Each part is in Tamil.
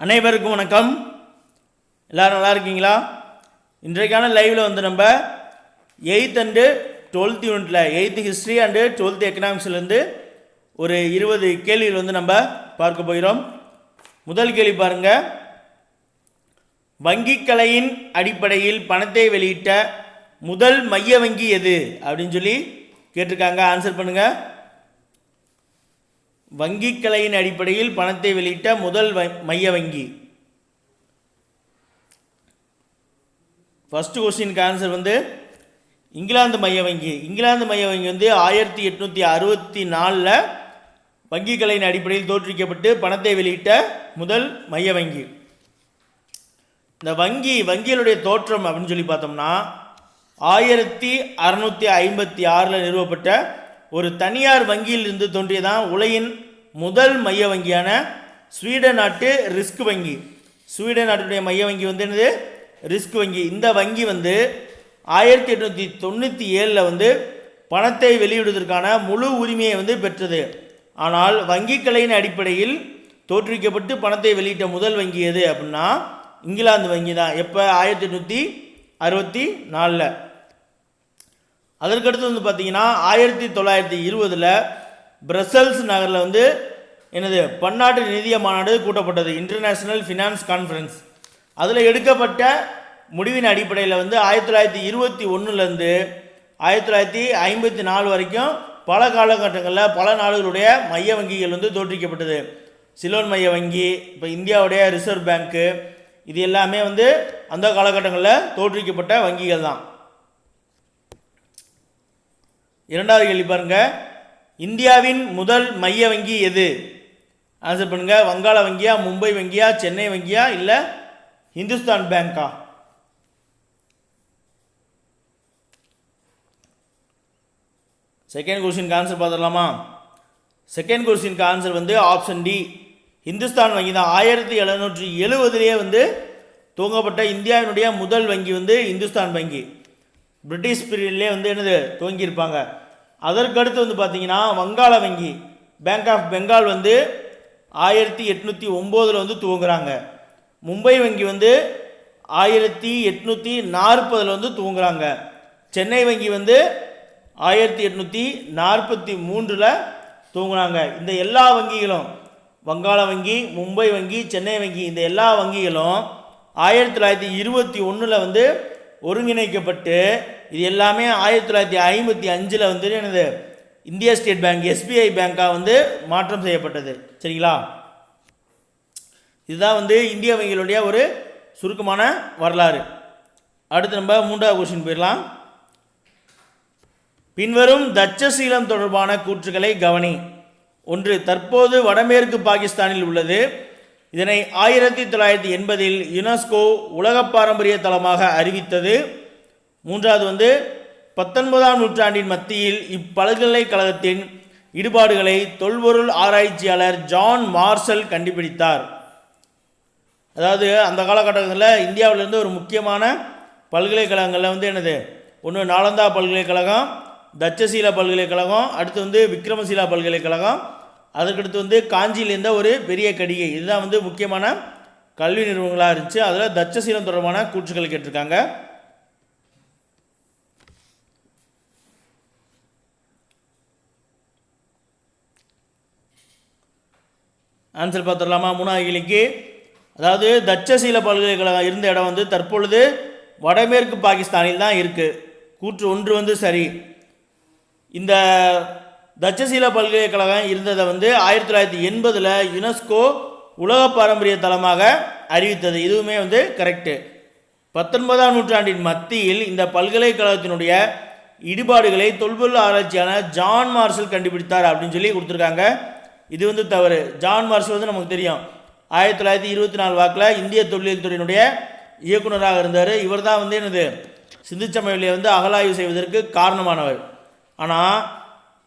அனைவருக்கும் வணக்கம். எல்லாரும் நல்லா இருக்கீங்களா? இன்றைக்கான லைவில் வந்து நம்ம எயித் அண்டு டுவெல்த் யூனிட்டில் எயித்து ஹிஸ்ட்ரி அண்டு டுவெல்த் எக்கனாமிக்ஸ்லேருந்து ஒரு இருபது கேள்விகள் வந்து நம்ம பார்க்க போகிறோம். முதல் கேள்வி பாருங்கள் வங்கிக்கலையின் அடிப்படையில் பணத்தை வெளியிட்ட முதல் மைய வங்கி எது? அப்படின்னு சொல்லி கேட்டிருக்காங்க. ஆன்சர் பண்ணுங்கள் வங்கிக் கலையின் அடிப்படையில் பணத்தை வெளியிட்ட முதல் மைய வங்கி. ஃபஸ்ட்டு கொஸ்டினுக்கு ஆன்சர் வந்து இங்கிலாந்து மைய வங்கி. இங்கிலாந்து மைய வங்கி வந்து ஆயிரத்தி எட்நூற்றி அறுபத்தி நாலில் வங்கிக்கலையின் அடிப்படையில் தோற்றுவிக்கப்பட்டு பணத்தை வெளியிட்ட முதல் மைய வங்கி. இந்த வங்கி வங்கிகளுடைய தோற்றம் அப்படின்னு சொல்லி பார்த்தோம்னா ஆயிரத்தி அறநூற்றி ஐம்பத்தி ஆறில் நிறுவப்பட்ட ஒரு தனியார் வங்கியில் இருந்து தோன்றியதான் உலகின் முதல் மைய வங்கியான ஸ்வீடன் நாட்டு ரிஸ்க் வங்கி. ஸ்வீடன் நாட்டுடைய மைய வங்கி வந்து என்னது? ரிஸ்க் வங்கி. இந்த வங்கி வந்து ஆயிரத்தி எட்நூற்றி தொண்ணூற்றி ஏழில் வந்து பணத்தை வெளியிடுவதற்கான முழு உரிமையை வந்து பெற்றது. ஆனால் வங்கிக்கலையின் அடிப்படையில் தோற்றுவிக்கப்பட்டு பணத்தை வெளியிட்ட முதல் வங்கி எது அப்படின்னா இங்கிலாந்து வங்கி தான் எப்போ? ஆயிரத்தி எட்நூற்றி அறுபத்தி நாலில். அதற்கடுத்து வந்து பார்த்தீங்கன்னா ஆயிரத்தி தொள்ளாயிரத்தி இருபதில் பிரசல்ஸ் நகரில் வந்து என்னது பன்னாட்டு நிதிய மாநாடு கூட்டப்பட்டது இன்டர்நேஷ்னல் ஃபினான்ஸ் கான்ஃபரன்ஸ் அதில் எடுக்கப்பட்ட முடிவின் அடிப்படையில் வந்து ஆயிரத்தி தொள்ளாயிரத்தி இருபத்தி ஒன்றுலேருந்து ஆயிரத்தி தொள்ளாயிரத்தி ஐம்பத்தி நாலு வரைக்கும் பல காலகட்டங்களில் பல நாடுகளுடைய மைய வங்கிகள் வந்து தோற்றுவிக்கப்பட்டது. சிலோன் மைய வங்கி இப்போ இந்தியாவுடைய ரிசர்வ் பேங்க்கு இது எல்லாமே வந்து அந்த காலகட்டங்களில் தோற்றுவிக்கப்பட்ட வங்கிகள் தான். இரண்டாவது கேள்வி பாருங்க. இந்தியாவின் முதல் மைய வங்கி எது? ஆன்சர் பண்ணுங்க. வங்காள வங்கியா மும்பை வங்கியா சென்னை வங்கியா இல்லை ஹிந்துஸ்தான் பேங்கா? செகண்ட் கொஸ்டினுக்கு ஆன்சர் பார்த்துடலாமா? செகண்ட் கொஸ்டினுக்கு ஆன்சர் வந்து ஆப்ஷன் டி ஹிந்துஸ்தான் வங்கி தான். ஆயிரத்தி எழுநூற்றி எழுபதுலேயே வந்து துவங்கப்பட்ட இந்தியாவினுடைய முதல் வங்கி வந்து இந்துஸ்தான் வங்கி. பிரிட்டிஷ் பீரியட்லேயே வந்து என்னது? துவங்கியிருப்பாங்க. அதற்கடுத்து வந்து பார்த்தீங்கன்னா வங்காள வங்கி பேங்க் ஆஃப் பெங்கால் வந்து ஆயிரத்தி எட்நூற்றி ஒம்போதில் வந்து துவங்குறாங்க. மும்பை வங்கி வந்து ஆயிரத்தி எட்நூற்றி நாற்பதில் வந்து துவங்குறாங்க. சென்னை வங்கி வந்து ஆயிரத்தி எட்நூற்றி நாற்பத்தி மூன்றில் துவங்குனாங்க இந்த எல்லா வங்கிகளும் வங்காள வங்கி மும்பை வங்கி சென்னை வங்கி இந்த எல்லா வங்கிகளும் ஆயிரத்தி தொள்ளாயிரத்தி இருபத்தி ஒன்றில் வந்து ஒருங்கிணைக்கப்பட்டு இது எல்லாமே ஆயிரத்தி தொள்ளாயிரத்தி ஐம்பத்தி அஞ்சில் வந்து எனது இந்தியா ஸ்டேட் பேங்க் எஸ்பிஐ பேங்காக வந்து மாற்றம் செய்யப்பட்டது. சரிங்களா? இதுதான் வந்து இந்திய வங்கிகளுடைய ஒரு சுருக்கமான வரலாறு. அடுத்து நம்ம மூன்றாவது கொஸ்டின் போயிடலாம். பின்வரும் தச்சசீலம் தொடர்பான கூற்றுகளை கவனி. ஒன்று தற்போது வடமேற்கு பாகிஸ்தானில் உள்ளது. இதனை ஆயிரத்தி தொள்ளாயிரத்தி எண்பதில் யுனெஸ்கோ உலக பாரம்பரிய தளமாக அறிவித்தது. மூன்றாவது வந்து பத்தொன்பதாம் நூற்றாண்டின் மத்தியில் இப்பல்கலைக்கழகத்தின் ஈடுபாடுகளை தொல்பொருள் ஆராய்ச்சியாளர் ஜான் மார்ஷல் கண்டுபிடித்தார். அதாவது அந்த காலகட்டத்தில் இந்தியாவிலேருந்து ஒரு முக்கியமான பல்கலைக்கழகங்களில் வந்து என்னது? ஒன்று நாலந்தா பல்கலைக்கழகம் தட்சசீலா பல்கலைக்கழகம் அடுத்து வந்து விக்ரமசீலா பல்கலைக்கழகம் அதற்கடுத்து வந்து காஞ்சியில் இருந்த ஒரு பெரிய கடிகை. இதுதான் வந்து முக்கியமான கல்வி நிறுவனங்களாக இருந்துச்சு. அதில் தட்சசீலம் தொடர்பான கூற்றுகள் கேட்டிருக்காங்க. ஆன்சர் பார்த்துடலாமா? மூணாவது கேள்விக்கு. அதாவது தட்சசீல பல்கலைக்கழகம் இருந்த இடம் வந்து தற்பொழுது வடமேற்கு பாகிஸ்தானில் தான் இருக்குது கூற்று ஒன்று வந்து சரி. இந்த தட்சசீல பல்கலைக்கழகம் இருந்ததை வந்து ஆயிரத்தி தொள்ளாயிரத்தி எண்பதில் யுனெஸ்கோ உலக பாரம்பரிய தலமாக அறிவித்தது. இதுவுமே வந்து கரெக்டு பத்தொன்பதாம் நூற்றாண்டின் மத்தியில் இந்த பல்கலைக்கழகத்தினுடைய இடிபாடுகளை தொல்பொருள் ஆராய்ச்சியான ஜான் மார்ஷல் கண்டுபிடித்தார் அப்படின்னு சொல்லி கொடுத்துருக்காங்க. இது வந்து தவறு. ஜான் மார்ஷல் வந்து நமக்கு தெரியும். ஆயிரத்தி தொள்ளாயிரத்தி இருபத்தி நாலு வாக்கில் இந்திய தொழில்துறையினுடைய இயக்குனராக இருந்தார். இவர் தான் வந்து என்னது? சிந்துச்சமையிலே வந்து அகலாய்வு செய்வதற்கு காரணமானவர். ஆனால்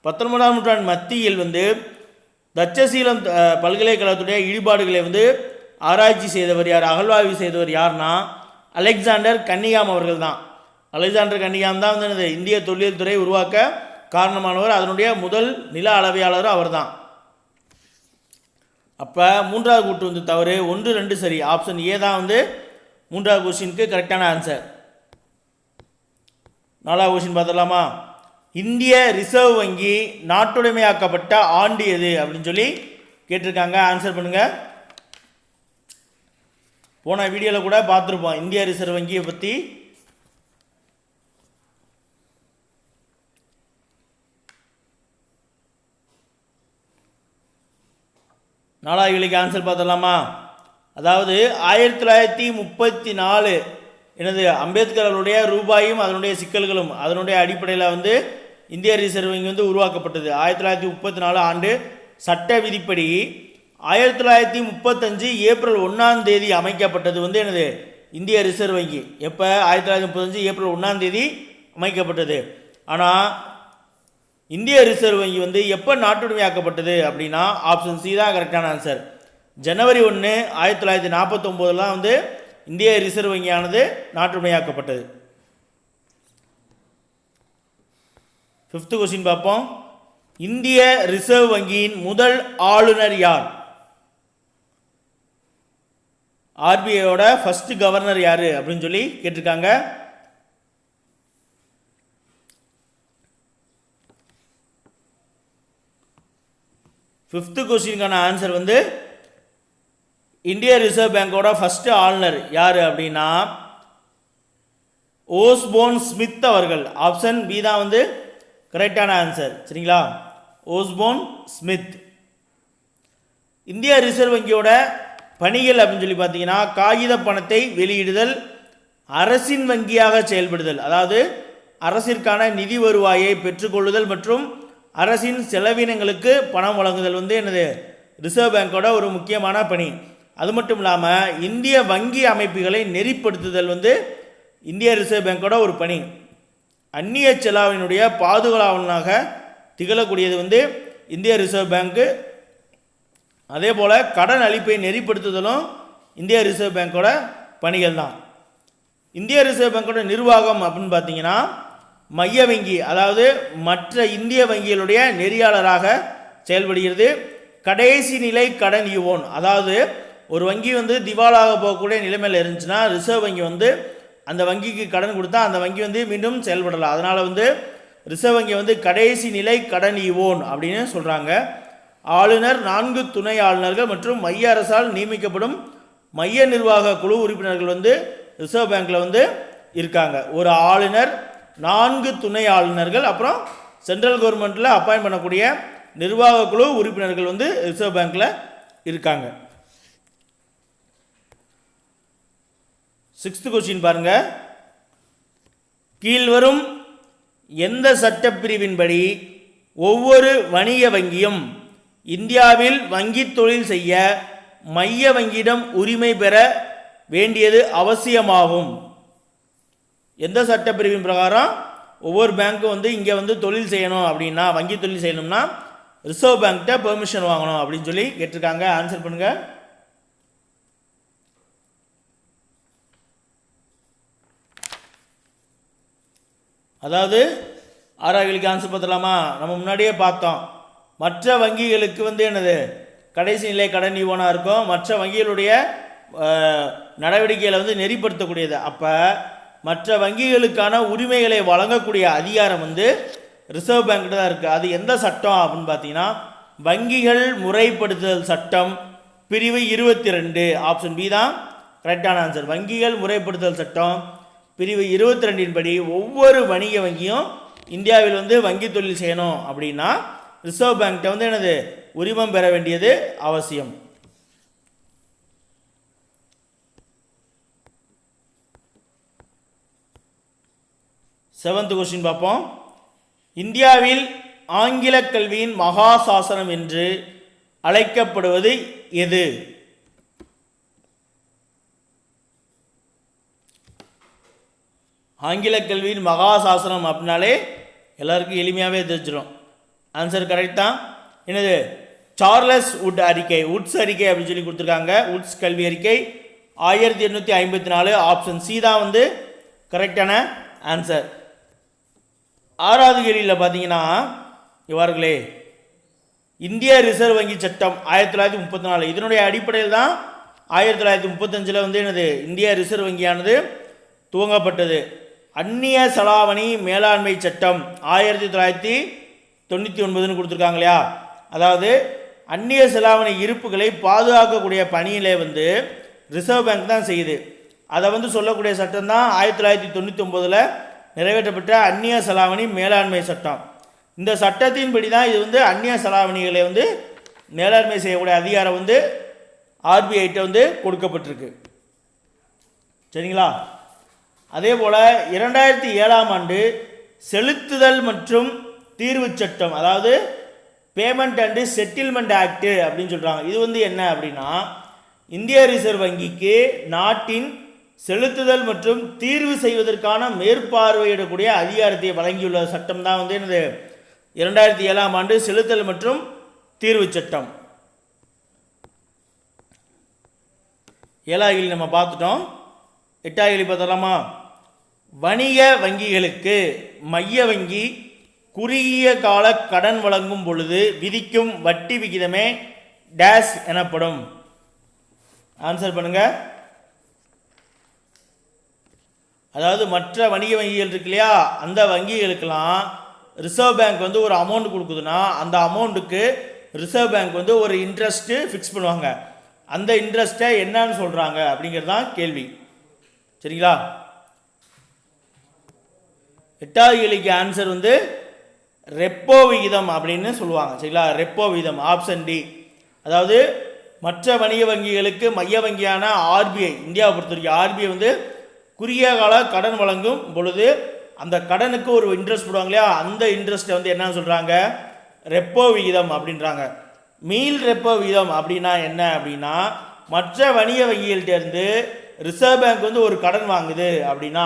பத்தொன்பதாம் நூற்றாண்டு மத்தியில் வந்து தட்சசீலம் பல்கலைக்கழகத்துடைய ஈடுபாடுகளை வந்து ஆராய்ச்சி செய்தவர் யார் அகழ்வாய்வு செய்தவர் யார்னா அலெக்சாண்டர் கன்னிகாம் அவர்கள் தான் அலெக்சாண்டர் கன்னிகாம் தான் வந்து இந்திய தொழில் துறை உருவாக்க காரணமானவர். அதனுடைய முதல் நில அளவையாளரும் அவர்தான். அப்போ மூன்றாவது கூட்டு வந்து தவறு ஒன்று ரெண்டு சரி. ஆப்ஷன் ஏ தான் வந்து மூன்றாவது கொஸ்டினுக்கு கரெக்டான ஆன்சர் நாலாவது கொஸ்டின் பார்த்துடலாமா? இந்திய ரிசர்வ் வங்கி நாட்டுடைமையாக்கப்பட்ட ஆண்டு எது அப்படின்னு சொல்லி கேட்டிருக்காங்க. ஆன்சர் பண்ணுங்கள் போன வீடியோவில் கூட பார்த்துருப்போம். இந்திய ரிசர்வ் வங்கியை பற்றி நாலாவது ஆன்சர் பார்த்துடலாமா? அதாவது ஆயிரத்தி தொள்ளாயிரத்தி முப்பத்தி நாலு. எனது அம்பேத்கர் அவருடைய ரூபாயும் அதனுடைய சிக்கல்களும் அதனுடைய அடிப்படையில் வந்து இந்திய ரிசர்வ் வங்கி வந்து உருவாக்கப்பட்டது. ஆயிரத்தி தொள்ளாயிரத்தி முப்பத்தி நாலு ஆண்டு சட்ட விதிப்படி ஆயிரத்தி தொள்ளாயிரத்தி முப்பத்தஞ்சு ஏப்ரல் ஒன்றாம் தேதி அமைக்கப்பட்டது வந்து எனது இந்திய ரிசர்வ் வங்கி. எப்போ? ஆயிரத்தி தொள்ளாயிரத்தி முப்பத்தஞ்சு ஏப்ரல் ஒன்றாம் தேதி அமைக்கப்பட்டது. ஆனால் இந்திய ரிசர்வ் வங்கி வந்து எப்போ நாட்டுடைமையாக்கப்பட்டது அப்படின்னா ஆப்ஷன் சி தான் கரெக்டான ஆன்சர் ஜனவரி ஒன்று ஆயிரத்தி தொள்ளாயிரத்தி நாற்பத்தொம்போதெல்லாம் வந்து இந்திய ரிசர்வ் வங்கியானது நாட்டுடைமையாக்கப்பட்டது. ஃபிஃப்த்து கொஸ்டின் பார்ப்போம். இந்திய ரிசர்வ் வங்கியின் முதல் ஆளுநர் யார்? ஆர்பிஐயோட ஃபர்ஸ்ட் கவர்னர் யார் அப்படின்னு சொல்லி கேட்டிருக்காங்க. ஃபிஃப்த்து கொஸ்டினுக்கான ஆன்சர் வந்து இந்திய ரிசர்வ் பேங்கோட ஃபஸ்ட்டு ஆளுநர் யார் அப்படின்னா ஓஸ்போன் ஸ்மித் அவர்கள். ஆப்ஷன் பி தான் வந்து கரெக்டான ஆன்சர் சரிங்களா? Osborne Smith. இந்திய ரிசர்வ் வங்கியோட பணிகள் அப்படின்னு சொல்லி பார்த்தீங்கன்னா காகித பணத்தை வெளியிடுதல் அரசின் வங்கியாக செயல்படுதல் அதாவது அரசிற்கான நிதி வருவாயை பெற்றுக்கொள்ளுதல் மற்றும் அரசின் செலவினங்களுக்கு பணம் வழங்குதல் வந்து எனது ரிசர்வ் பேங்கோட ஒரு முக்கியமான பணி. அது மட்டும் இல்லாமல் இந்திய வங்கி அமைப்புகளை நெறிப்படுத்துதல் வந்து இந்திய ரிசர்வ் பேங்கோட ஒரு பணி. அந்நிய செலாவணியினுடைய பாதுகாவலனாக திகழக்கூடியது வந்து இந்திய ரிசர்வ் பேங்க்கு அதே போல் கடன் அளிப்பை நெறிப்படுத்துதலும் இந்திய ரிசர்வ் பேங்கோட பணிகள் தான். இந்திய ரிசர்வ் பேங்கோட நிர்வாகம் அப்படின்னு பார்த்தீங்கன்னா மைய வங்கி அதாவது மற்ற இந்திய வங்கிகளுடைய நெறியாளராக செயல்படுகிறது. கடைசி நிலை கடன் யுவோன் அதாவது ஒரு வங்கி வந்து திவாலாக போகக்கூடிய நிலைமையில் இருந்துச்சுன்னா ரிசர்வ் வங்கி வந்து அந்த வங்கிக்கு கடன் கொடுத்தா அந்த வங்கி வந்து மீண்டும் செயல்படலாம். அதனால் வந்து ரிசர்வ் வங்கி வந்து கடைசி நிலை கடன் ஈவோன் அப்படின்னு சொல்கிறாங்க ஆளுநர் நான்கு துணை ஆளுநர்கள் மற்றும் மைய அரசால் நியமிக்கப்படும் மைய நிர்வாக குழு உறுப்பினர்கள் வந்து ரிசர்வ் பேங்க்கில் வந்து இருக்காங்க. ஒரு ஆளுநர் நான்கு துணை ஆளுநர்கள் அப்புறம் சென்ட்ரல் கவர்மெண்ட்டில் அப்பாயின்ட் பண்ணக்கூடிய நிர்வாக குழு உறுப்பினர்கள் வந்து ரிசர்வ் பேங்க்கில் இருக்காங்க. சிக்ஸ்த்து கொஸ்டின் பாருங்க. கீழ்வரும் எந்த சட்டப்பிரிவின்படி ஒவ்வொரு வணிக வங்கியும் இந்தியாவில் வங்கித் தொழில் செய்ய மைய வங்கியிடம் உரிமை பெற வேண்டியது அவசியமாகும். எந்த சட்டப்பிரிவின் பிரகாரம்? ஒவ்வொரு பேங்க்கும் வந்து இங்கே வந்து தொழில் செய்யணும் அப்படின்னா வங்கி தொழில் செய்யணும்னா ரிசர்வ் பேங்க்கிட்ட பெர்மிஷன் வாங்கணும் அப்படின்னு சொல்லி கேட்டிருக்காங்க. ஆன்சர் பண்ணுங்கள் அதாவது ஆறாவதுக்கு ஆன்சர் பார்த்துலாமா நம்ம முன்னாடியே பார்த்தோம். மற்ற வங்கிகளுக்கு வந்து என்னது? கடைசி நிலை கடன் ஈவனாக இருக்கும். மற்ற வங்கிகளுடைய நடவடிக்கைகளை வந்து நெறிப்படுத்தக்கூடியது. அப்போ மற்ற வங்கிகளுக்கான உரிமைகளை வழங்கக்கூடிய அதிகாரம் வந்து ரிசர்வ் பேங்க்கிட்ட தான் இருக்குது அது எந்த சட்டம் அப்படின்னு பார்த்தீங்கன்னா வங்கிகள் முறைப்படுத்துதல் சட்டம் பிரிவு இருபத்தி ரெண்டு ஆப்ஷன் பி தான் கரெக்டான ஆன்சர் வங்கிகள் முறைப்படுத்துதல் சட்டம் பிரிவு இருபத்தி ரெண்டின்படி ஒவ்வொரு வணிக வங்கியும் இந்தியாவில் வந்து வங்கி தொழில் செய்யணும் அப்படின்னா ரிசர்வ் பேங்க்கிட்ட வந்து எனது உரிமம் பெற வேண்டியது அவசியம். செவன்த் கொஸ்டின் பார்ப்போம். இந்தியாவில் ஆங்கில கல்வியின் மகா சாசனம் என்று அழைக்கப்படுவது எது? ஆங்கில கல்வியின் மகா சாசனம் அப்படின்னாலே எல்லாருக்கும் எளிமையாகவே தெரிஞ்சிடும் ஆன்சர் கரெக்ட் தான். என்னது? சார்லஸ் வுட் அறிக்கை உட்ஸ் அறிக்கை அப்படின்னு சொல்லி கொடுத்துருக்காங்க. உட்ஸ் கல்வி அறிக்கை ஆயிரத்தி எண்ணூற்றி ஐம்பத்தி நாலு ஆப்ஷன் சி தான் வந்து கரெக்டான ஆன்சர் ஆறாவது கேள்வியில் பார்த்தீங்கன்னா இவர்களே இந்திய ரிசர்வ் வங்கி சட்டம் ஆயிரத்தி தொள்ளாயிரத்தி முப்பத்தி நாலு. இதனுடைய அடிப்படையில் தான் ஆயிரத்தி தொள்ளாயிரத்தி முப்பத்தஞ்சில் வந்து என்னது? இந்திய ரிசர்வ் வங்கியானது துவங்கப்பட்டது. அந்நிய செலாவணி மேலாண்மை சட்டம் ஆயிரத்தி தொள்ளாயிரத்தி தொண்ணூற்றி ஒன்பதுன்னு கொடுத்துருக்காங்க இல்லையா? அதாவது அந்நிய செலாவணி இருப்புகளை பாதுகாக்கக்கூடிய பணியிலே வந்து ரிசர்வ் பேங்க் தான் செய்யுது. அதை வந்து சொல்லக்கூடிய சட்டம் தான் ஆயிரத்தி தொள்ளாயிரத்தி தொண்ணூற்றி ஒம்போதில் நிறைவேற்றப்பட்ட அந்நிய செலாவணி மேலாண்மை சட்டம். இந்த சட்டத்தின்படி தான் இது வந்து அந்நிய செலாவணிகளை வந்து மேலாண்மை செய்யக்கூடிய அதிகாரம் வந்து ஆர்பிஐட்ட வந்து கொடுக்கப்பட்டிருக்கு. சரிங்களா? அதே போல் இரண்டாயிரத்தி ஏழாம் ஆண்டு செலுத்துதல் மற்றும் தீர்வு சட்டம் அதாவது பேமெண்ட் அண்டு செட்டில்மெண்ட் ஆக்டு அப்படின்னு சொல்கிறாங்க இது வந்து என்ன அப்படின்னா இந்திய ரிசர்வ் வங்கிக்கு நாட்டின் செலுத்துதல் மற்றும் தீர்வு செய்வதற்கான மேற்பார்வையிடக்கூடிய அதிகாரத்தை வழங்கியுள்ள சட்டம் தான் வந்து என்னது? இரண்டாயிரத்தி ஏழாம் ஆண்டு செலுத்தல் மற்றும் தீர்வு சட்டம். ஏழாகிலி நம்ம பார்த்துட்டோம். எட்டாகிலி பார்த்தலாமா வணிக வங்கிகளுக்கு மைய வங்கி குறுகிய கால கடன் வழங்கும் பொழுது விதிக்கும் வட்டி விகிதமே டேஷ் எனப்படும். ஆன்சர் பண்ணுங்க. அதாவது மற்ற வணிக வங்கிகள் இருக்கு இல்லையா? அந்த வங்கிகளுக்கெல்லாம் ரிசர்வ் பேங்க் வந்து ஒரு அமௌண்ட் கொடுக்குதுன்னா அந்த அமௌண்ட்டுக்கு ரிசர்வ் பேங்க் வந்து ஒரு இன்ட்ரெஸ்ட்டு ஃபிக்ஸ் பண்ணுவாங்க. அந்த இன்ட்ரெஸ்ட்டை என்னன்னு சொல்கிறாங்க அப்படிங்கிறது தான் கேள்வி. சரிங்களா? எட்டாவது கேள்விக்கு ஆன்சர் வந்து ரெப்போ விகிதம் அப்படின்னு சொல்லுவாங்க சரிங்களா? ரெப்போ விகிதம் ஆப்ஷன் டி அதாவது மற்ற வணிக வங்கிகளுக்கு மைய வங்கியான ஆர்பிஐ இந்தியாவை பொறுத்த வரைக்கும் ஆர்பிஐ வந்து குறுகிய கால கடன் வழங்கும் பொழுது அந்த கடனுக்கு ஒரு இன்ட்ரெஸ்ட் போடுவாங்க இல்லையா? அந்த இன்ட்ரெஸ்ட்டை வந்து என்ன சொல்கிறாங்க ரெப்போ விகிதம் அப்படின்றாங்க. மீல் ரெப்போ விகிதம் அப்படின்னா என்ன அப்படின்னா மற்ற வணிக வங்கிகள்கிட்டேருந்து ரிசர்வ் பேங்க் வந்து ஒரு கடன் வாங்குது அப்படின்னா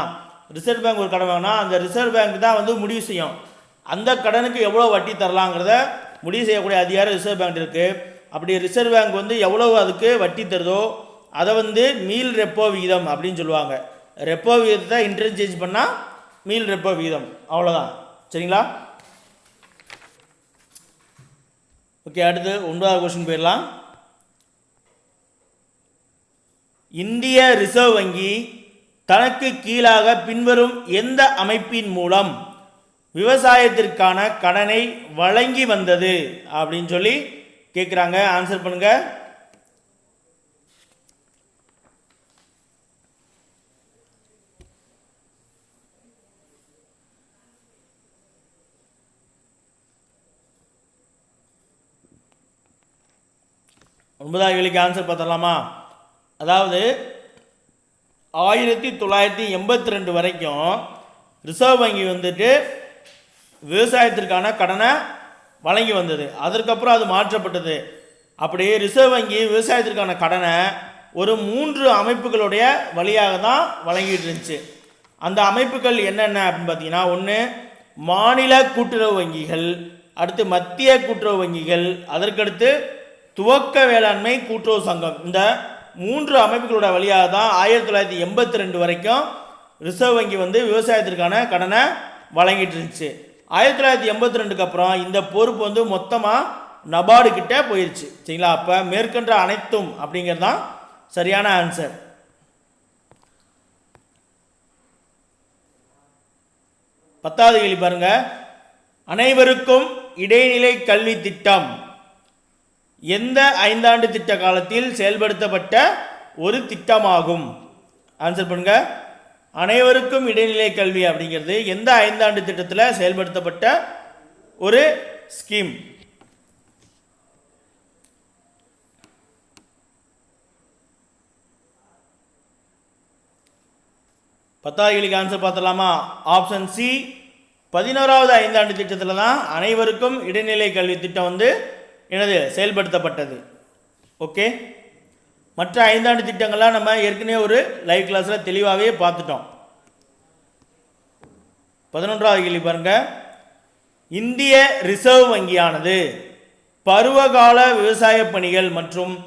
ரிசர்வ் பேங்க் ஒரு கடன் வாங்கினா அந்த ரிசர்வ் பேங்க் தான் வந்து முடிவு செய்யும். அந்த கடனுக்கு எவ்வளோ வட்டி தரலாங்கிறத முடிவு செய்யக்கூடிய அதிகாரம் ரிசர்வ் பேங்க் இருக்குது அப்படி ரிசர்வ் பேங்க் வந்து எவ்வளோ அதுக்கு வட்டி தருதோ அதை வந்து மீல் ரெப்போ விகிதம் அப்படின்னு சொல்லுவாங்க. ரெப்போ விகிதத்தை இன்டர்சேஞ்ச் பண்ணால் மீல் ரெப்போ விகிதம். அவ்வளோதான் சரிங்களா? ஓகே அடுத்து ஒன்பதாவது கொஸ்டின் போயிடலாம். இந்திய ரிசர்வ் வங்கி தனக்கு கீழாக பின்வரும் எந்த அமைப்பின் மூலம் விவசாயத்திற்கான கடனை வழங்கி வந்தது? அப்படின்னு சொல்லி கேட்குறாங்க ஆன்சர் பண்ணுங்க. ஒன்பதாவது கேள்விக்கு ஆன்சர் பார்த்தலாமா அதாவது ஆயிரத்தி தொள்ளாயிரத்தி எண்பத்தி ரெண்டு வரைக்கும் ரிசர்வ் வங்கி வந்துட்டு விவசாயத்திற்கான கடனை வழங்கி வந்தது. அதற்கப்புறம் அது மாற்றப்பட்டது. அப்படியே ரிசர்வ் வங்கி விவசாயத்திற்கான கடனை ஒரு மூன்று அமைப்புகளுடைய வழியாக தான் வழங்கிட்டு இருந்துச்சு. அந்த அமைப்புகள் என்னென்ன அப்படின்னு பார்த்தீங்கன்னா ஒன்று மாநில கூட்டுறவு வங்கிகள் அடுத்து மத்திய கூட்டுறவு வங்கிகள் அதற்கடுத்து துவக்க வேளாண்மை கூட்டுறவு சங்கம். இந்த மூன்று அமைப்புகளோட வழியாக தான் ஆயிரத்தி தொள்ளாயிரத்தி எண்பத்தி ரெண்டு வரைக்கும் ரிசர்வ் வங்கி வந்து விவசாயத்திற்கான கடனை வழங்கிட்டு இருந்துச்சு. ஆயிரத்தி தொள்ளாயிரத்தி எண்பத்தி ரெண்டுக்கு அப்புறம் இந்த பொறுப்பு வந்து மொத்தமாக நபார்டு கிட்டே போயிடுச்சு சரிங்களா? அப்போ மேற்கண்ட அனைத்தும் அப்படிங்கிறது தான் சரியான ஆன்சர் பத்தாவது கேள்வி பாருங்க. அனைவருக்கும் இடைநிலை கல்வி திட்டம். எந்த ஐந்தாண்டு திட்ட காலத்தில் செயல்படுத்தப்பட்ட ஒரு திட்டமாகும்? ஆன்சர் பண்ணுங்க. அனைவருக்கும் இடைநிலை கல்வி அப்படிங்கிறது எந்த ஐந்தாண்டு திட்டத்தில் செயல்படுத்தப்பட்ட ஒரு ஸ்கீம் பத்தாவது ஆன்சர் பார்த்தலாமா ஆப்ஷன் சி பதினோராவது ஐந்தாண்டு திட்டத்தில் தான் அனைவருக்கும் இடைநிலை கல்வி திட்டம் வந்து எனது செயல்படுத்தப்பட்டது. ஓகே? மற்ற ஐந்தாண்டு திட்டங்கள்லாம் நம்ம ஏற்கனவே ஒரு லைவ் கிளாஸில் தெளிவாகவே பார்த்துட்டோம். பதினொன்றாவது கேள்வி பாருங்க. இந்திய ரிசர்வ் வங்கியானது பருவகால விவசாய பணிகள் மற்றும்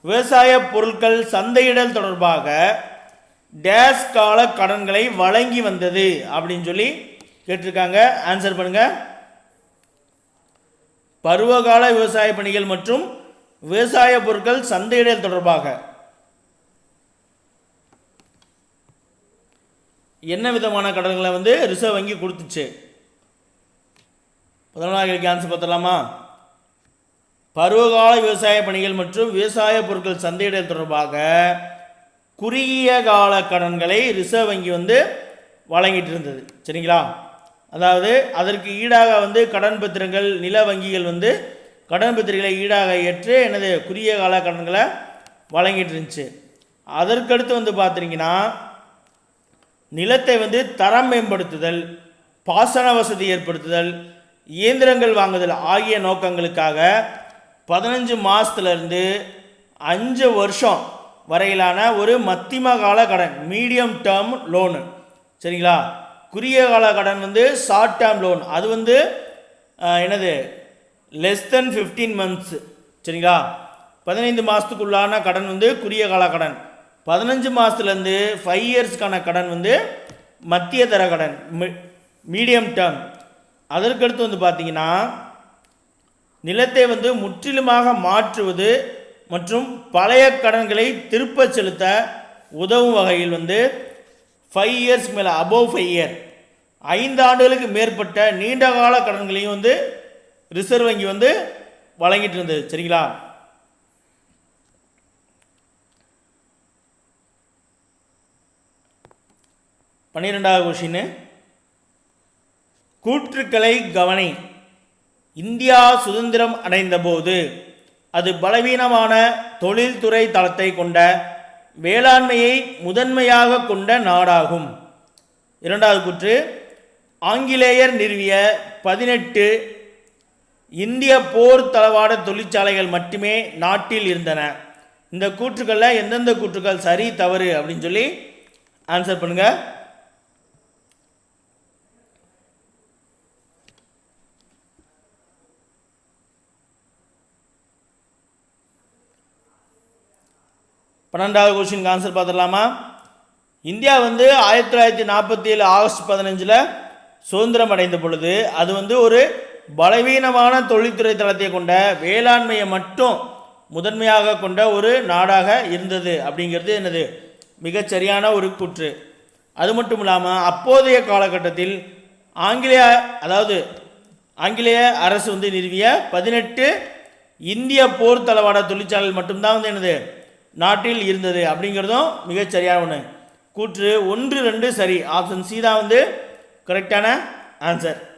விவசாய பொருட்கள் சந்தையிடல் தொடர்பாக டேஸ் கால கடன்களை வழங்கி வந்தது அப்படின்னு சொல்லி கேட்டிருக்காங்க. ஆன்சர் பண்ணுங்கள் பருவகால விவசாய பணிகள் மற்றும் விவசாய பொருட்கள் சந்தையிடல் தொடர்பாக. என்ன விதமான கடன்களை வந்து ரிசர்வ் வங்கி கொடுத்துச்சு? பதினொன்றாவது ஆன்சர் பார்த்துடலாமா? பருவகால விவசாய பணிகள் மற்றும் விவசாய பொருட்கள் சந்தையிடல் தொடர்பாக குறுகிய கால கடன்களை ரிசர்வ் வங்கி வந்து வழங்கிட்டு இருந்தது. சரிங்களா? அதாவது அதற்கு ஈடாக வந்து கடன் பத்திரங்கள் நில வங்கிகள் வந்து கடன் பத்திரிகளை ஈடாக ஏற்று எனது குறுகிய கால கடன்களை வழங்கிட்டு இருந்துச்சு. அதற்கடுத்து வந்து பார்த்தீங்கன்னா நிலத்தை வந்து தரம் மேம்படுத்துதல் பாசன வசதி ஏற்படுத்துதல் இயந்திரங்கள் வாங்குதல் ஆகிய நோக்கங்களுக்காக பதினஞ்சு மாதத்துலேருந்து அஞ்சு வருஷம் வரையிலான ஒரு மத்தியம கால கடன் மீடியம் டேர்ம் லோனு சரிங்களா? குறுகிய கால கடன் வந்து ஷார்ட் டேர்ம் லோன் அது வந்து என்னது? லெஸ் தென் ஃபிஃப்டீன் மந்த்ஸ் சரிங்களா? பதினைந்து மாதத்துக்குள்ளான கடன் வந்து குறுகிய கால கடன். பதினஞ்சு மாதத்துலேருந்து ஃபைவ் இயர்ஸ்க்கான கடன் வந்து மத்திய தர கடன். மீடியம் டேர்ம் அதற்கடுத்து வந்து பார்த்தீங்கன்னா நிலத்தை வந்து முற்றிலுமாக மாற்றுவது மற்றும் பழைய கடன்களை திருப்பச் செலுத்த உதவும் வகையில் வந்து ஃபைவ் இயர்ஸ் மேலே அபோவ் ஃபைவ் இயர் ஐந்து ஆண்டுகளுக்கு மேற்பட்ட நீண்ட கால கடன்களையும் வந்து ரிசர்வ் வங்கி வந்து வழங்கிட்டு இருந்தது சரிங்களா? பன்னிரெண்டாவது கொஷின் கூற்றுக்களை கவனி. இந்தியா சுதந்திரம் அடைந்தபோது அது பலவீனமான தொழில்துறை தளத்தை கொண்ட வேளாண்மையை முதன்மையாக கொண்ட நாடாகும். இரண்டாவது குற்று ஆங்கிலேயர் நிறுவிய பதினெட்டு இந்திய போர் தளவாட தொழிற்சாலைகள் மட்டுமே நாட்டில் இருந்தன. இந்த கூற்றுக்களில் எந்தெந்த கூற்றுக்கள் சரி தவறு அப்படின்னு சொல்லி ஆன்சர் பண்ணுங்கள் பன்னெண்டாவது கொஸ்டினுக்கு ஆன்சர் பார்த்துடலாமா? இந்தியா வந்து ஆயிரத்தி தொள்ளாயிரத்தி நாற்பத்தி ஏழு ஆகஸ்ட் பதினஞ்சில் சுதந்திரம் அடைந்த பொழுது அது வந்து ஒரு பலவீனமான தொழில்துறை தளத்தை கொண்ட வேளாண்மையை மட்டும் முதன்மையாக கொண்ட ஒரு நாடாக இருந்தது அப்படிங்கிறது என்னது? மிகச்சரியான ஒரு கூற்று. அது மட்டும் இல்லாமல் அப்போதைய காலகட்டத்தில் ஆங்கிலேய அதாவது ஆங்கிலேய அரசு வந்து நிறுவிய பதினெட்டு இந்திய போர் தளவாட தொழிற்சாலைகள் மட்டும்தான் வந்து என்னது? நாட்டில் இருந்தது அப்படிங்கிறதும் மிகச்சரியான ஒன்று கூற்று ஒன்று ரெண்டு சரி. ஆப்ஷன் சி தான் வந்து கரெக்டான ஆன்சர்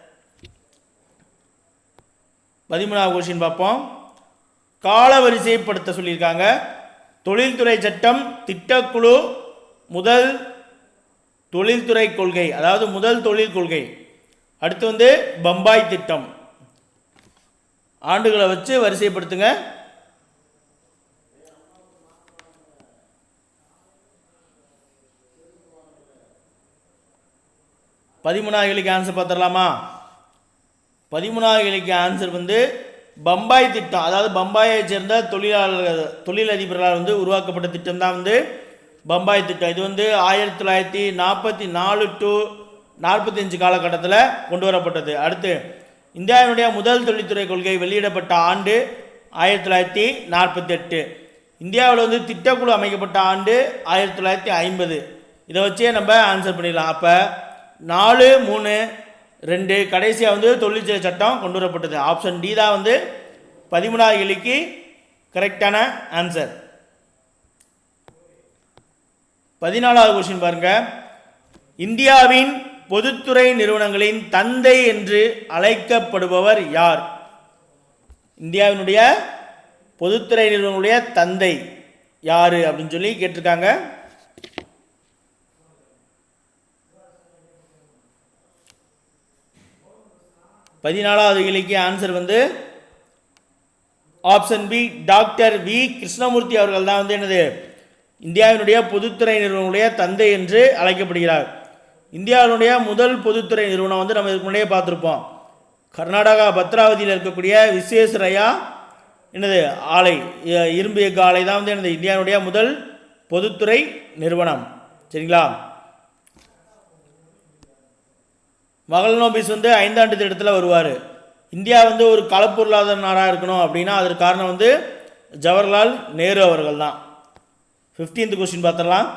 பதிமூணாவது கொஸ்டின் பார்ப்போம். காலவரிசைப்படுத்த சொல்லியிருக்காங்க. தொழில்துறை சட்டம் திட்டக்குழு முதல் தொழில்துறை கொள்கை. அதாவது முதல் தொழில் கொள்கை. அடுத்து வந்து பம்பாய் திட்டம். ஆண்டுகளை வச்சு வரிசைப்படுத்துங்க. பதிமூணாவது கேள்விக்கு ஆன்சர் பார்த்துடலாமா? பதிமூணாவது கேள்விக்கு ஆன்சர் வந்து பம்பாய் திட்டம். அதாவது பம்பாயை சேர்ந்த தொழிலாளர்கள் தொழிலதிபர்களால் வந்து உருவாக்கப்பட்ட திட்டம் தான் வந்து பம்பாய் திட்டம். இது வந்து ஆயிரத்தி தொள்ளாயிரத்தி நாற்பத்தி நாலு டு நாற்பத்தஞ்சு காலகட்டத்தில் கொண்டு வரப்பட்டது. அடுத்து இந்தியாவினுடைய முதல் தொழில்துறை கொள்கை வெளியிடப்பட்ட ஆண்டு ஆயிரத்தி தொள்ளாயிரத்தி நாற்பத்தி எட்டு இந்தியாவில் வந்து திட்டக்குழு அமைக்கப்பட்ட ஆண்டு ஆயிரத்தி தொள்ளாயிரத்தி ஐம்பது. இதை வச்சே நம்ம ஆன்சர் பண்ணிடலாம். அப்போ நாலு மூணு ரெண்டு கடைசியாக வந்து தொழிற்சாலை சட்டம் கொண்டு வரப்பட்டது ஆப்ஷன் டி தான் வந்து பதிமூணாவது கேள்விக்கு கரெக்டான ஆன்சர் பதினாலாவது கொஸ்டின் பாருங்க. இந்தியாவின் பொதுத்துறை நிறுவனங்களின் தந்தை என்று அழைக்கப்படுபவர் யார்? இந்தியாவினுடைய பொதுத்துறை நிறுவனங்களுடைய தந்தை யார்? அப்படின்னு சொல்லி கேட்டிருக்காங்க. பதினாலாவது இலக்கிய ஆன்சர் வந்து option B doctor V Krishnamurthy அவர்கள் தான் வந்து என்னது? இந்தியாவினுடைய பொதுத்துறை நிறுவனங்களுடைய தந்தை என்று அழைக்கப்படுகிறார். இந்தியாவினுடைய முதல் பொதுத்துறை நிறுவனம் வந்து நம்ம இதுக்கு முன்னாடியே பார்த்துருப்போம். கர்நாடகா பத்ராவதியில் இருக்கக்கூடிய விஸ்வேஸ்வரையா என்னது? ஆலை இரும்பு எஃகு ஆலை தான் வந்து என்னது? இந்தியாவுடைய முதல் பொதுத்துறை நிறுவனம். சரிங்களா? மகள் நோபிஸ் வந்து ஐந்தாண்டு திட்டத்தில் வருவார். இந்தியா வந்து ஒரு கலப்பொருளாதார நாடாக இருக்கணும் அப்படின்னா அதற்கு காரணம் வந்து ஜவஹர்லால் நேரு அவர்கள் தான். ஃபிஃப்டீன்த் கொஸ்டின் பார்த்துடலாம்.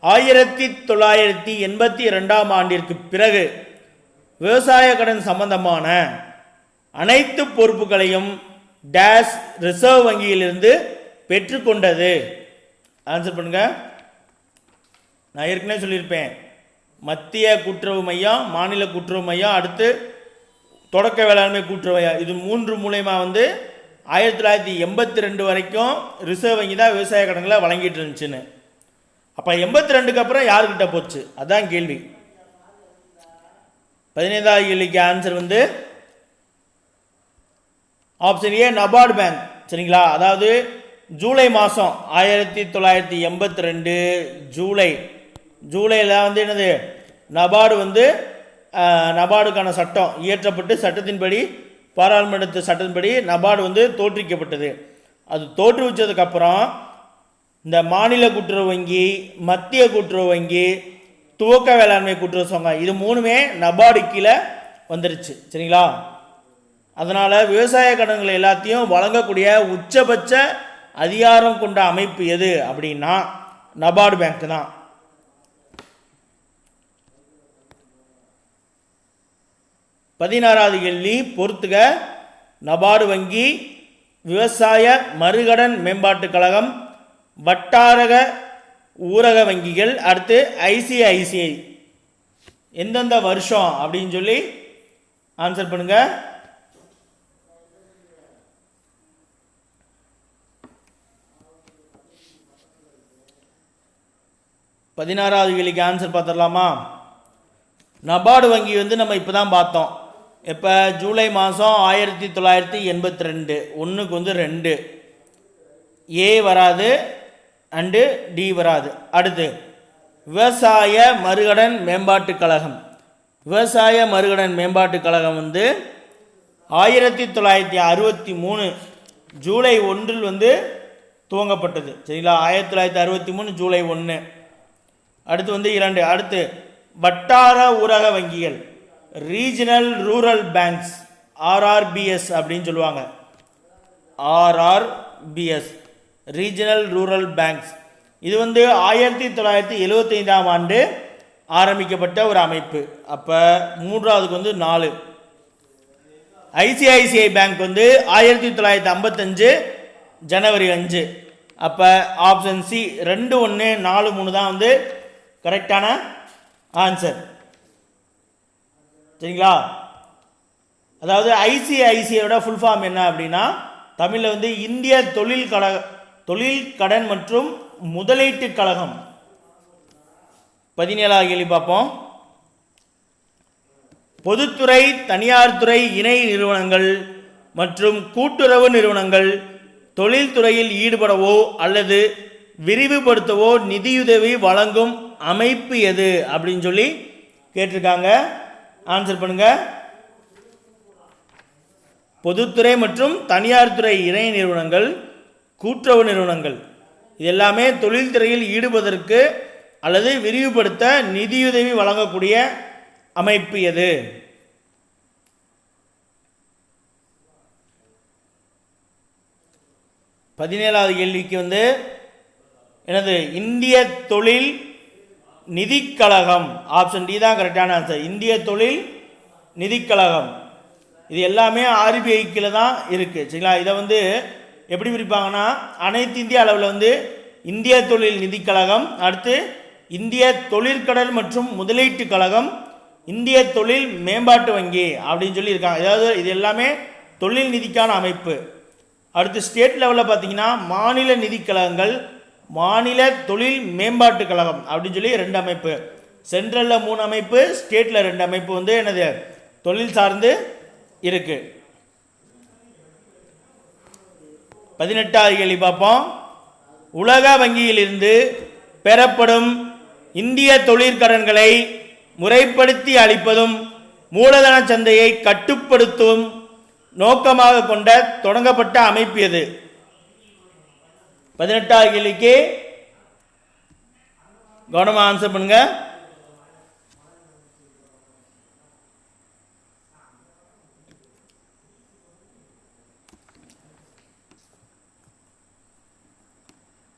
ஆயிரத்தி தொள்ளாயிரத்தி எண்பத்தி ரெண்டாம் ஆண்டிற்கு பிறகு விவசாய கடன் சம்பந்தமான அனைத்து பொறுப்புகளையும் டேஷ் ரிசர்வ் வங்கியிலிருந்து பெற்றுக்கொண்டது. ஆன்சர் பண்ணுங்க. நான் ஏற்கனவே சொல்லியிருப்பேன். மத்திய கூட்டுறவு மையம் மாநில கூட்டுறவு மையம் அடுத்து தொடக்க வேளாண்மை கூட்டுறவு மையம் இது மூன்று மூலயமா வந்து ஆயிரத்தி தொள்ளாயிரத்தி எண்பத்தி ரெண்டு வரைக்கும் ரிசர்வ் வங்கி தான் விவசாய கடன்களை வழங்கிட்டு இருந்துச்சுன்னு. அப்போ எண்பத்தி ரெண்டுக்கு அப்புறம் யாருக்கிட்ட போச்சு? அதான் கேள்வி. பதினைந்தாவது கேள்விக்கு ஆன்சர் வந்து ஆப்ஷன் ஏ நபார்டு பேங்க் சரிங்களா? அதாவது ஜூலை மாதம் ஆயிரத்தி தொள்ளாயிரத்தி எண்பத்தி ரெண்டு ஜூலை ஜூலையில் வந்து என்னது நபார்டு வந்து நபார்டுக்கான சட்டம் இயற்றப்பட்டு சட்டத்தின்படி பாராளுமன்றத்து சட்டத்தின்படி நபார்டு வந்து தோற்றுவிக்கப்பட்டது. அது தோற்றுவிச்சதுக்கப்புறம் இந்த மாநில கூட்டுறவு வங்கி மத்திய கூட்டுறவு வங்கி துவக்க வேளாண்மை கூட்டுறவு சங்கம் இது மூணுமே நபார்டு கீழே வந்துருச்சு. சரிங்களா? அதனால் விவசாய கடன்கள் எல்லாத்தையும் வழங்கக்கூடிய உச்சபட்ச அதிகாரம் கொண்ட அமைப்பு எது அப்படின்னா நபார்டு பேங்க் தான். பதினாறாவது கேள்வி பொறுத்துக. நபார்டு வங்கி விவசாய மறுகடன் மேம்பாட்டுக் கழகம் வட்டாரக ஊரக வங்கிகள் அடுத்து ஐசிஐசிஐ. எந்தெந்த வருஷம் அப்படின்னு சொல்லி ஆன்சர் பண்ணுங்க. பதினாறாவது கேள்விக்கு ஆன்சர் பார்த்துடலாமா? நபார்டு வங்கி வந்து நம்ம இப்போ தான் பார்த்தோம். இப்போ ஜூலை மாதம் ஆயிரத்தி தொள்ளாயிரத்தி எண்பத்தி ரெண்டு. ஒன்றுக்கு வந்து ரெண்டு. ஏ வராது அண்டு டி வராது. அடுத்து விவசாய மறுகடன் மேம்பாட்டுக் கழகம். விவசாய மறுகடன் மேம்பாட்டுக் கழகம் வந்து ஆயிரத்தி தொள்ளாயிரத்தி அறுபத்தி மூணு ஜூலை ஒன்றில் வந்து துவங்கப்பட்டது. சரிங்களா? ஆயிரத்தி தொள்ளாயிரத்தி அறுபத்தி மூணு ஜூலை ஒன்று அடுத்து வந்து இரண்டு. அடுத்து வட்டார ஊரக வங்கிகள். ரீஜனல் ரூரல் பேங்க்ஸ் ஆர்ஆர்பிஎஸ் அப்படின்னு சொல்லுவாங்க. ஆர்ஆர்பிஎஸ் ரீஜனல் ரூரல் பேங்க்ஸ் இது வந்து ஆயிரத்தி தொள்ளாயிரத்தி எழுவத்தைந்தாம் ஆண்டு ஆரம்பிக்கப்பட்ட ஒரு அமைப்பு. அப்போ மூன்றாவதுக்கு வந்து நாலு. ஐசிஐசிஐ பேங்க் வந்து ஆயிரத்தி தொள்ளாயிரத்தி ஐம்பத்தஞ்சு ஜனவரி அஞ்சு. அப்போ ஆப்ஷன் சி ரெண்டு ஒன்று நாலு மூணு தான் வந்து கரெக்டான ஆன்சர் சரிங்களா? அதாவது ஐசிஐசிஐயோட ஃபுல் ஃபார்ம் என்ன அப்படின்னா தமிழில் வந்து இந்திய தொழில் கழக தொழில் கடன் மற்றும் முதலீட்டு கழகம். பதினேழாவது கேள்வி பார்ப்போம். பொதுத்துறை தனியார் துறை இணை நிறுவனங்கள் மற்றும் கூட்டுறவு நிறுவனங்கள் தொழில்துறையில் ஈடுபடவோ அல்லது விரிவுபடுத்தவோ நிதியுதவி வழங்கும் அமைப்பு எது அப்படின்னு சொல்லி கேட்டிருக்காங்க. ஆன்சர் பண்ணுங்க. பொதுத்துறை மற்றும் தனியார் துறை இணை நிறுவனங்கள் கூட்டுறவு நிறுவனங்கள் இது எல்லாமே தொழில்துறையில் ஈடுபதற்கு அல்லது விரிவுபடுத்த நிதியுதவி வழங்கக்கூடிய அமைப்பு எது? பதினேழாவது கேள்விக்கு வந்து எனது இந்திய தொழில் நிதிக்கழகம். ஆப்ஷன் டி தான் கரெக்டான ஆன்சர் இந்திய தொழில் நிதிக்கழகம். இது எல்லாமே ஆர்பிஐக்கில் தான் இருக்குது சரிங்களா? இதை வந்து எப்படி பிரிப்பாங்கன்னா அனைத்து இந்திய அளவில் வந்து இந்திய தொழில் நிதிக்கழகம் அடுத்து இந்திய தொழிற்கடல் மற்றும் முதலீட்டு கழகம் இந்திய தொழில் மேம்பாட்டு வங்கி அப்படின்னு சொல்லி இருக்காங்க அதாவது இது எல்லாமே தொழில் நிதிக்கான அமைப்பு. அடுத்து ஸ்டேட் லெவலில் பார்த்தீங்கன்னா மாநில நிதிக்கழகங்கள் மாநில தொழில் மேம்பாட்டு கழகம் அப்படின்னு சொல்லி ரெண்டு அமைப்பு. சென்ட்ரலில் மூணு அமைப்பு ஸ்டேட்டில் ரெண்டு அமைப்பு வந்து எனது தொழில் சார்ந்து இருக்கு. பதினெட்டாவது கேள்வி பார்ப்போம். உலக வங்கியிலிருந்து பெறப்படும் இந்திய தொழிற்கடன்களை முறைப்படுத்தி அளிப்பதும் மூலதன சந்தையை கட்டுப்படுத்தும் நோக்கமாக கொண்ட தொடங்கப்பட்ட அமைப்பு எது? பதினெட்டாவது கேள்விக்கு கவனமாக ஆன்சர் பண்ணுங்க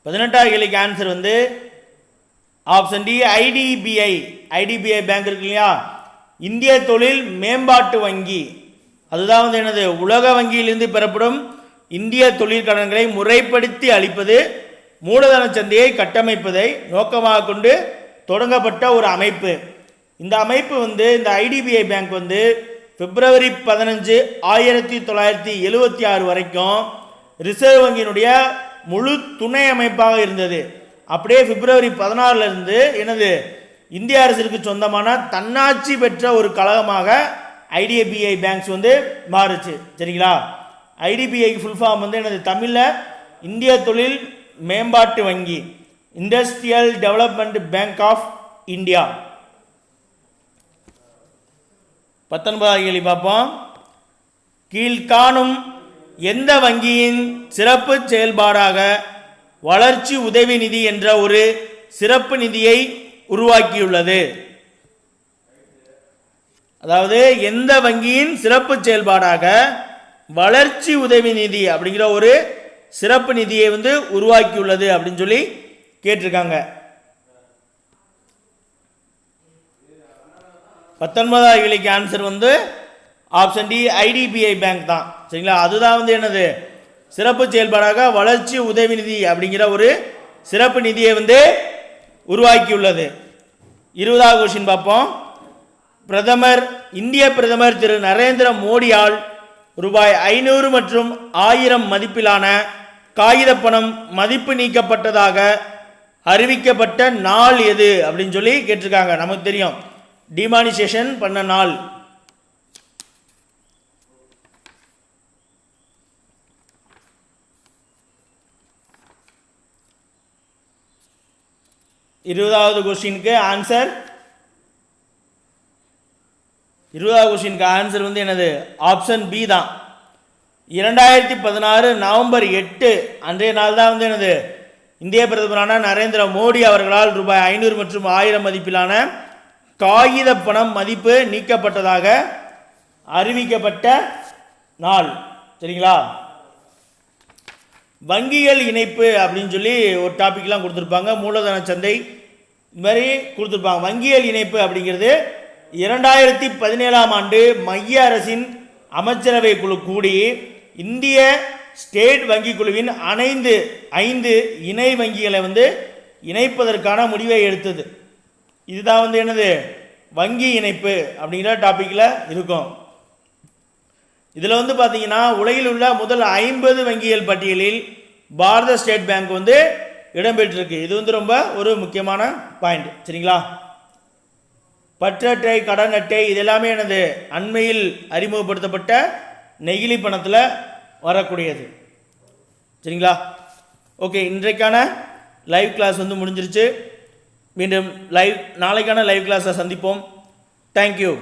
பதினெட்டாவது கேள்விக்கு ஆன்சர் வந்து option D IDBI IDBI bank இருக்கு இல்லையா? இந்திய தொழில் மேம்பாட்டு வங்கி. அதுதான் வந்து என்னது? உலக வங்கியிலிருந்து பெறப்படும் இந்திய தொழிற்கடன்களை முறைப்படுத்தி அளிப்பது மூலதன சந்தையை கட்டமைப்பதை நோக்கமாக கொண்டு தொடங்கப்பட்ட ஒரு அமைப்பு. இந்த அமைப்பு வந்து இந்த ஐடிபிஐ பேங்க் வந்து பிப்ரவரி பதினஞ்சு ஆயிரத்தி தொள்ளாயிரத்தி எழுவத்தி ஆறு வரைக்கும் ரிசர்வ் வங்கியினுடைய முழு துணை அமைப்பாக இருந்தது. அப்படியே பிப்ரவரி பதினாறுலேருந்து எனது என்னது இந்திய அரசிற்கு சொந்தமான தன்னாட்சி பெற்ற ஒரு கழகமாக ஐடிபிஐ பேங்க்ஸ் வந்து மாறுச்சு. சரிங்களா? ஐடிபிஐ ஃபுல் ஃபார்ம் வந்து எனது தமிழில் இந்திய தொழில் மேம்பாட்டு வங்கி industrial development bank of India பத்தொன்பதாவது கேள்வி பார்ப்போம். கீழ்காணும் எந்த வங்கியின் சிறப்பு செயல்பாடாக வளர்ச்சி உதவி நிதி என்ற ஒரு சிறப்பு நிதியை உருவாக்கியுள்ளது? அதாவது எந்த வங்கியின் சிறப்பு செயல்பாடாக வளர்ச்சி உதவி நிதி அப்படிங்கிற ஒரு சிறப்பு நிதியை வந்து உருவாக்கியுள்ளது அப்படின்னு சொல்லி கேட்டிருக்காங்க. பத்தொன்பதாவது கேள்விக்கு ஆன்சர் வந்து ஆப்ஷன் டி ஐடிபிஐ பேங்க் தான். சரிங்களா? அதுதான் வந்து என்னது? சிறப்பு செயல்பாடாக வளர்ச்சி உதவி நிதி அப்படிங்கிற ஒரு சிறப்பு நிதியை வந்து உருவாக்கியுள்ளது. இருபதாவது கொஷின் பார்ப்போம். பிரதமர் இந்திய பிரதமர் திரு நரேந்திர மோடியால் ரூபாய் ஐநூறு மற்றும் ஆயிரம் மதிப்பிலான காகித பணம் மதிப்பு நீக்கப்பட்டதாக அறிவிக்கப்பட்ட நாள் எது அப்படின்னு சொல்லி கேட்டிருக்காங்க. நமக்கு தெரியும். டிமானிசேஷன் பண்ண நாள். இருபதாவது கொஸ்டினுக்கு ஆன்சர் இருபதாவது கொஸ்டினுக்கு ஆன்சர் வந்து எனது ஆப்ஷன் பி தான். இரண்டாயிரத்தி பதினாறு நவம்பர் எட்டு அன்றைய நாள் தான் வந்து எனது இந்திய பிரதமரான நரேந்திர மோடி அவர்களால் ரூபாய் ஐநூறு மற்றும் ஆயிரம் மதிப்பிலான காகித பணம் மதிப்பு நீக்கப்பட்டதாக அறிவிக்கப்பட்ட நாள். சரிங்களா? வங்கிகள் இணைப்பு அப்படின்னு சொல்லி ஒரு டாபிக்லாம் கொடுத்துருப்பாங்க. மூலதன சந்தை இது மாதிரி கொடுத்துருப்பாங்க. வங்கிகள் இணைப்பு அப்படிங்கிறது இரண்டாயிரத்தி பதினேழாம் ஆண்டு மைய அரசின் அமைச்சரவை குழு கூடி இந்திய ஸ்டேட் வங்கி குழுவின் அனைந்து ஐந்து இணை வங்கிகளை வந்து இணைப்பதற்கான முடிவை எடுத்தது. இதுதான் வந்து என்னது? வங்கி இணைப்பு அப்படிங்கிற டாப்பிக்கில் இருக்கும். இதில் வந்து பார்த்தீங்கன்னா உலகில் உள்ள முதல் ஐம்பது வங்கிகள் பட்டியலில் பாரத ஸ்டேட் பேங்க் வந்து இடம்பெற்றிருக்கு. இது வந்து ரொம்ப ஒரு முக்கியமான பாயிண்ட் சரிங்களா? பற்றட்டை கடன் அட்டை இதெல்லாமே எனது அண்மையில் அறிமுகப்படுத்தப்பட்ட நெகிழி பணத்தில் வரக்கூடியது. சரிங்களா? ஓகே இன்றைக்கான லைவ் கிளாஸ் வந்து முடிஞ்சிருச்சு. மீண்டும் லைவ் நாளைக்கான லைவ் கிளாஸை சந்திப்போம். தேங்க்யூ